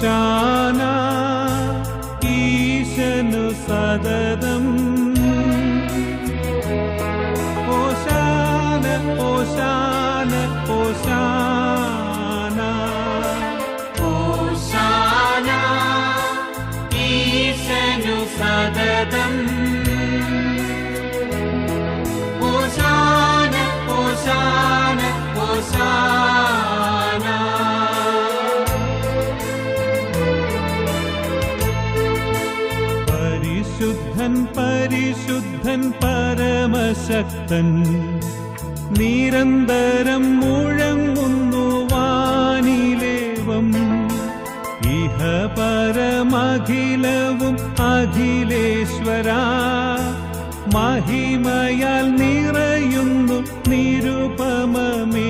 ശാന ഈശനു ഓശാന ഓശാന ഓശാന ഓശാന പരിശുദ്ധൻ പരിശുദ്ധൻ പരമശക്തൻ. നിരന്തരം മുഴങ്ങുന്നു വാനിലേവം. ഇഹ പരമഖിലവും അഖിലേശ്വര. മഹിമയാൽ നിറയുന്നു നിരുപമേ